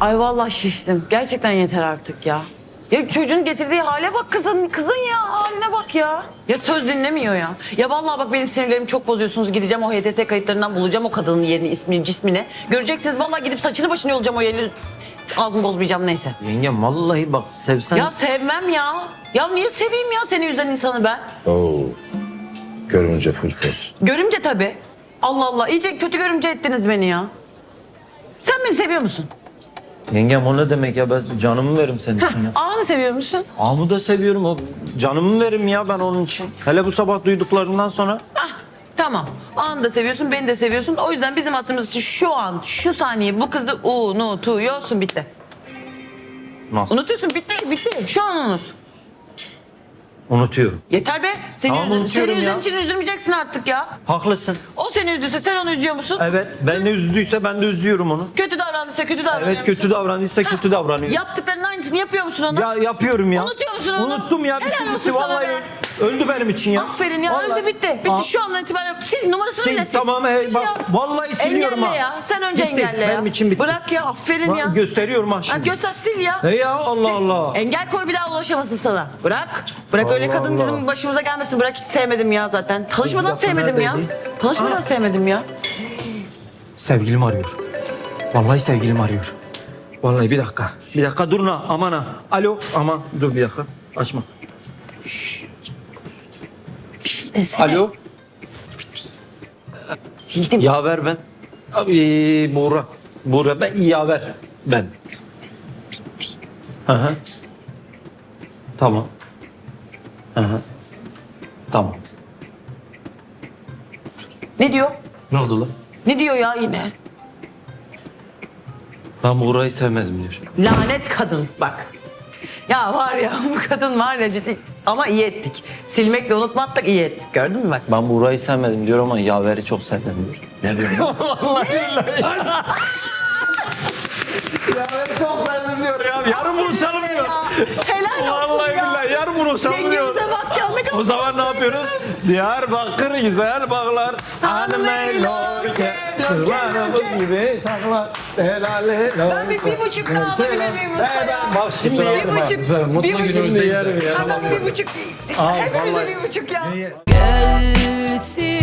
Ay vallahi şiştim. Gerçekten yeter artık ya. Ya çocuğun getirdiği hale bak kızın kızın ya haline bak ya. Ya söz dinlemiyor ya. Ya vallahi bak benim sinirlerimi çok bozuyorsunuz. Gideceğim o HTS kayıtlarından bulacağım o kadının yerini, ismini, cismini. Göreceksiniz vallahi gidip saçını başını yolacağım o yeri. Ağzımı bozmayacağım neyse. Yengem vallahi bak sevsen... Ya sevmem ya. Ya niye seveyim ya seni yüzden insanı ben? Oo. Görünce full force. Görümce tabii. Allah Allah iyice kötü görümce ettiniz beni ya. Sen beni seviyor musun? Yengem o ne demek ya ben canımı veririm senin için ya. Ağanı seviyor musun? Ağamı da seviyorum o canımı veririm ya ben onun için. Hele bu sabah duyduklarından sonra. Ah tamam. Ağanı da seviyorsun, beni de seviyorsun. O yüzden bizim hattımız için şu an, şu saniye bu kızı unutuyorsun bitti. Nasıl? Unutuyorsun bitti, bitti. Şu an unut. Unutuyorum. Yeter be. Seni, Tamam, unutuyorum seni üzdüğün ya. için üzülmeyeceksin artık ya. Haklısın. O seni üzdüyse sen onu üzüyor musun? Evet ben ne üzdüyse ben de üzüyorum onu. Kötü davrandıysa kötü davranıyor Evet kötü musun? davrandıysa kötü davranıyor. Yaptıklarının aynısını yapıyor musun ona? Ya yapıyorum ya. Unutuyor musun onu? Unuttum ya. Helal bitti, olsun bitti, sana vallahi. be. Öldü benim için ya. Aferin ya Vallahi. öldü bitti. Bitti Aa, şu andan itibaren sil numarasını Sil, bile sil. tamam, hey, Sil bak, ya. vallahi siliyorum engelle ha. ya. Sen önce Bitti, engelle ya. benim için bitti. Bırak ya aferin ya. Gösteriyorum ha Ha, şimdi. göster sil ya. He ya Allah Sil. Allah. Engel koy bir daha ulaşamasın sana. Bırak. Bırak öyle Allah kadın Allah. bizim başımıza gelmesin. Bırak hiç sevmedim ya zaten. Tanışmadan lafı sevmedim ya. neredeydi? Tanışmadan sevmedim ya. Sevgilim arıyor. Vallahi sevgilim arıyor. Vallahi bir dakika. Bir dakika durun ha aman ha. Alo aman dur bir dakika. Açma. Bir şey desene. Alo. Sildim. Yaver ben. Abi Buğra. Buğra ben Yaver. Ben. Hı hı. Tamam. Hı hı. Tamam. Ne diyor? Ne oldu lan? Ne diyor ya yine? Ben Buğra'yı sevmedim diyor. Lanet kadın bak. Ya var ya bu kadın var ya ciddi. Ama iyi ettik. Silmekle unutmakla iyi ettik. Gördün mü bak? Ben Buğra'yı sevmedim diyor ama Yaver'i çok sevdim diyor. Ne diyorsun? Yaver'i çok sevdim diyor ya. Yarın buluşalım diyor. Helal olsun Vallahi ya. billahi yarın buluşalım diyor. Yengemize bak ya ne kadar O zaman ne yapıyoruz? Diyarbakır güzel bağlar. Hanım eylorke. Gibi. Helal Ben bir, bir buçuk daha alabilir miyim Mustafa? Bak şimdi Bir buçuk. Mutlu bir buçuk. günümüzde yerim ya. Tamam bir buçuk. Hepimize bir buçuk ya. Gelsin